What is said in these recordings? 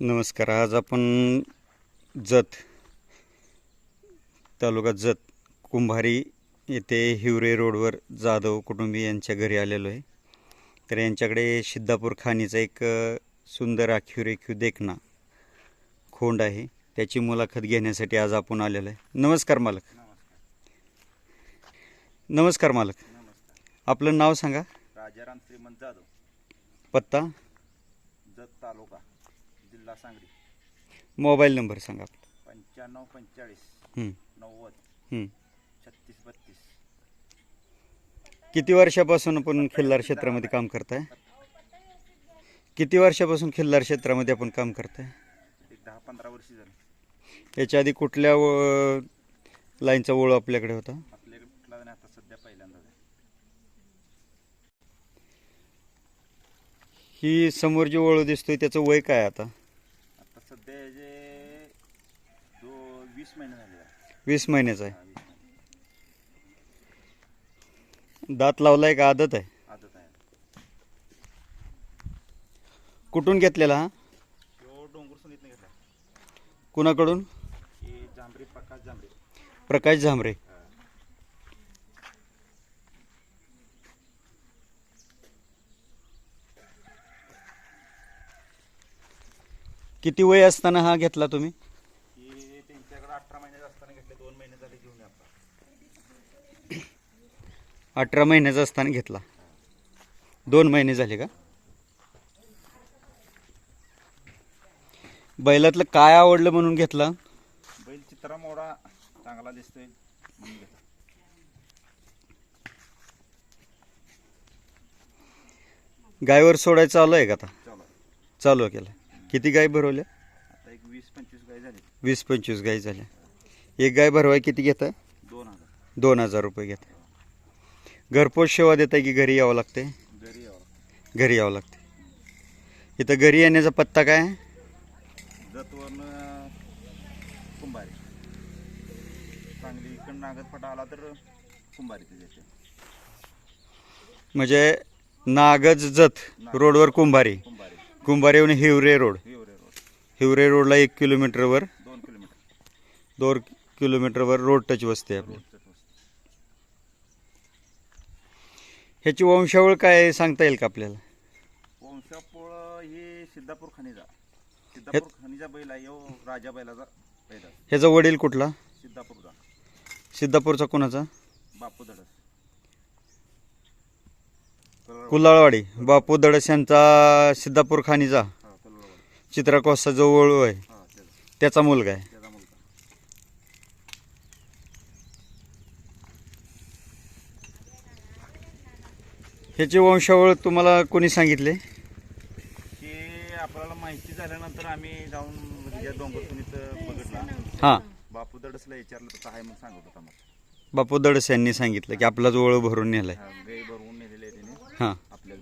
नमस्कार. आज आपण जत तालुका जत कुंभारी येथे हिवरे रोडवर जाधव कुटुंबी यांच्या घरी आलेलो आहे. तर यांच्याकडे सिद्धापूर खाणीचा एक सुंदर आखीव रेखीव देखणा खोंड आहे. त्याची मुलाखत घेण्यासाठी आज आपण आलेलो आहे. नमस्कार मालक. नमस्कार मालक. आपलं नाव सांगा. राजाराम श्रीमंत जाधव. पत्ता. जत तालुका. जिल्हा सांगली मोबाईल नंबर सांगा पंच्याण्णव पंचेचाळीस हं, नव्वद हं. छत्तीस बत्तीस. किती वर्षापासून आपण खिल्लार क्षेत्रामध्ये काम करताय? किती वर्षापासून खिल्लार क्षेत्रामध्ये आपण काम करताय? एक दहा पंधरा वर्षी झाली. याच्या आधी कुठल्या व- लाईनचा ओळ आपल्याकडे होता? आपल्याकडे कुठला नाही आता सध्या पहिल्यांदाच आहे. ही समोर जी ओळ दिसतोय त्याचं वय काय आता सध्या जे दो वीस महिने झाले. वीस महिन्याचा आहे. दात लावलाय का? आदत आहे. आदत आहे. कुठून घेतलेला हा? तो डोंगर सुनीतने घेतला. कुणाकडून? जांभरे प्रकाश जांभरे. प्रकाश झांबरे. किती वय असताना हा घेतला तुम्ही हे त्यांच्याकडे अठरा महिन्याचे असताना घेतले दोन महिने झाले घेऊन आता अठरा महिन्याचा असताना घेतला. दोन महिने झाले का? बैलातलं काय आवडलं म्हणून घेतला? बैल चित्रा मोडा चांगला दिसतोय गायवर सोडायचं चालू आहे का आता? चला केलं. किती गाय भरवल्या? वीस पंचवीस गाय झाली. वीस पंचवीस गाय झाल्या. एक गाय भरवाय किती घेता? दोन हजार. दोन हजार रुपये घेता. घरपोच सेवा देता की घरी यावं लागते घरी यावं घरी यावं लागते इथं घरी येण्याचा पत्ता काय? आहे? कुंभारी. इकडं आला तर म्हणजे नागज जत रोडवर कुंभारी. कुंभारी. कुंभारीहून हिवरे रोड. हिवरे रोड. हिवरे रोडला एक किलोमीटरवर. दोन किलोमीटर. दोन किलोमीटरवर रोड टच वसते आपली. ह्याची वंशावळ काय सांगता येईल का आपल्याला? वंशापोळ हे सिद्धापूर खनिजा. सिद्धापूर खनिजा बैल आहे यो राजा बैलाचा ह्याचा वडील कुठला? सिद्धापूरचा. सिद्धापूरचा कोणाचा? बापू धडस. कलरवाडी. कुलाळवाडी. बापू दडस यांचा सिद्धापूर हा कलरवाडी. चित्राकोसचा जो वळू आहे. हा त्याचा त्याचा मुलगा आहे त्याचा मुलगा ह्याची वंशावळ तुम्हाला कोणी सांगितले? ते आपल्याला माहिती झाल्यानंतर आम्ही जाऊन म्हणजे बघितला. हां. बापू दडसला विचारलं तर आहे म्हणून सांगत होता मला बापू दडस यांनी सांगितलं की आपला जो ओळख भरून नेलाय. हा, गाई भरवून नेलेले आहे त्याने हां. आपल्याच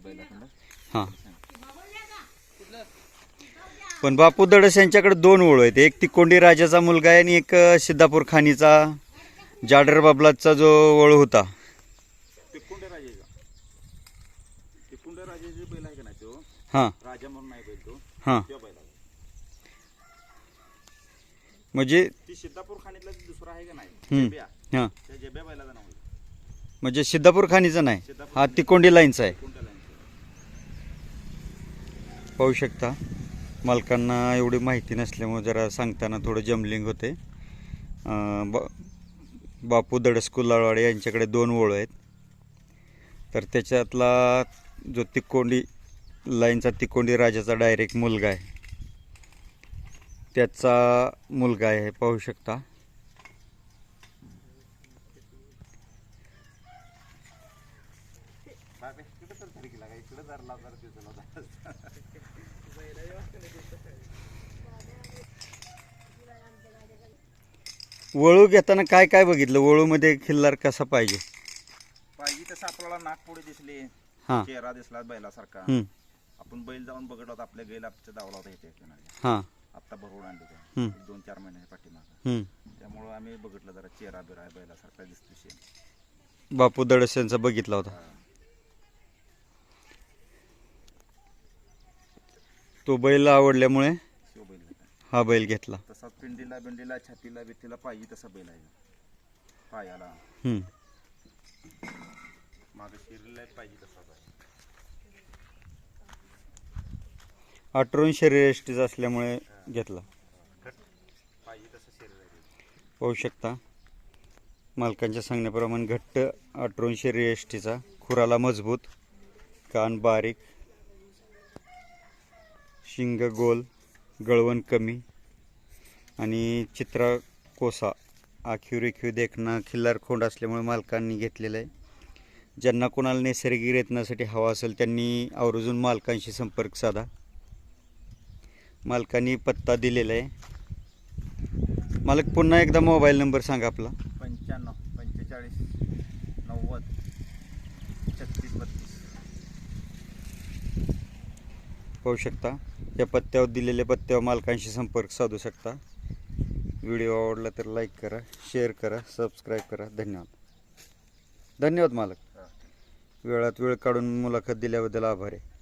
हां. पण बापू दडस यांच्याकडे दोन ओळ आहेत. एक तिकोंडी राजाचा मुलगा आहे आणि एक अ, सिद्धापूर खानीचा जाडर बाबलाचा जो ओळ होता तिकुंडे राजाचा तिकुंडे राजाचे बैल आहे का नाही तो? हां. राजा म्हणून नाही बैल तो. हां. त्या बैला म्हणजे ती सिद्धापूर खाणीतला दुसरा आहे का नाही? हम्म. जेब्या. हां. त्या जेब्या बैलाचं नाव आहे. म्हणजे सिद्धापूर खानीचा नाही. सिद्धापूर हा तिकोंडी लाईनचा आहे. पाहू शकता. मालकांना एवढी माहिती नसल्यामुळे जरा सांगताना थोडं जमलिंग होते. अं, बा बापू दडस कुल्लाळवाडे यांच्याकडे दोन ओळ आहेत. तर त्याच्यातला जो तिकोंडी लाईनचा तिकोंडी राजाचा डायरेक्ट मुलगा आहे. त्याचा मुलगा आहे पाहू शकता. वळू घेताना काय काय बघितलं? वळूमध्ये खिल्लार कसा पाहिजे? पाहिजे तसा आपल्याला नागपुडे दिसले. हां. चेहरा दिसला बैलासारखा. आपण बैल जाऊन बघत होता आपल्या गैल आपच्या दावला होता इथे किनारी. हां. आत्ता भरवून आणले ते हं. एक दोन चार महिन्याच्या पाठीमाग. हं. त्यामुळं आम्ही बघितलं जरा चेहरा बिरा बैलासारखा दिसतो शेण. बापू दडस यांचा बघितला होता. तो बैल आवडल्यामुळे हा बैल घेतला. तसा पिंडीला बिंडीला छातीला बितीला पाहिजे तसा बैल आहे. पायाला. हम्म. मागे शिरला पाहिजे आठवून शरीर एष्टीचा असल्यामुळे घेतला. पाहिजे तसं शरीर आहे पाहू शकता. मालकांच्या सांगण्याप्रमाणे घट्ट आठवून शरीर एष्टीचा खुराला मजबूत कान बारीक शिंग गोल गळवण कमी आणि चित्रा कोसा आखीव रेखीव देखणं खिल्लार खोंड असल्यामुळे मालकांनी घेतलेलं आहे. ज्यांना कोणाला नैसर्गिक रेतनासाठी हवा असेल त्यांनी आवर्जून मालकांशी संपर्क साधा. मालकांनी पत्ता दिलेला आहे. मालक पुन्हा एकदा मोबाईल नंबर सांगा आपला. पंच्याण्णव पंचेचाळीस नव्वद छत्तीस बत्तीस. पाहू शकता. या पत्त्यावर दिलेल्या पत्त्यावर मालकांशी संपर्क साधू शकता. व्हिडिओ आवडला तर लाईक करा शेअर करा सबस्क्राईब करा. धन्यवाद. धन्यवाद मालक. वेळात वेळ काढून मुलाखत दिल्याबद्दल आभार आहे.